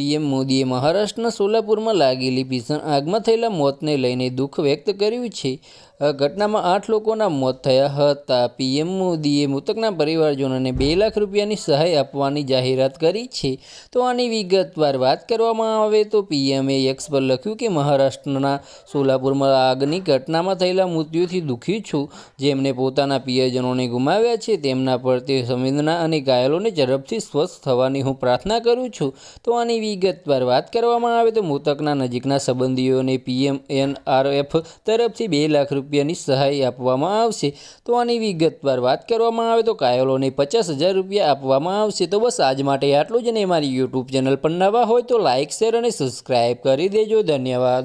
PM મોદીએ મહારાષ્ટ્રના સોલાપુરમાં લાગેલી ભીષણ આગમાં થયેલા મોતને લઈને દુઃખ વ્યક્ત કર્યું છે. આ ઘટનામાં આઠ લોકોના મોત થયા હતા. પીએમ મોદીએ મૃતકના પરિવારજનોને બે લાખ રૂપિયાની સહાય આપવાની જાહેરાત કરી છે. તો આની વિગતવાર વાત કરવામાં આવે તો પીએમએ એક્સ પર લખ્યું કે, મહારાષ્ટ્રના સોલાપુરમાં આગની ઘટનામાં થયેલા મૃત્યુથી દુઃખી છું. જેમને પોતાના પ્રિયજનોને ગુમાવ્યા છે, તેમના પ્રત્યે સંવેદના અને ઘાયલોને ઝડપથી સ્વસ્થ થવાની હું પ્રાર્થના કરું છું. તો આની વિગતવાર વાત કરવામાં આવે તો મૃતકના નજીકના સંબંધીઓને પીએમ એનઆરએફ તરફથી બે લાખ રૂપિયાની સહાય આપવામાં આવશે. તો આની વિગતવાર વાત કરવામાં આવે તો કાયલોને પચાસ હજાર રૂપિયા આપવામાં આવશે. તો બસ આજ માટે આટલું જ ને મારી યુટ્યુબ ચેનલ પર નવા હોય તો લાઇક શેર અને સબસ્ક્રાઈબ કરી દેજો. ધન્યવાદ.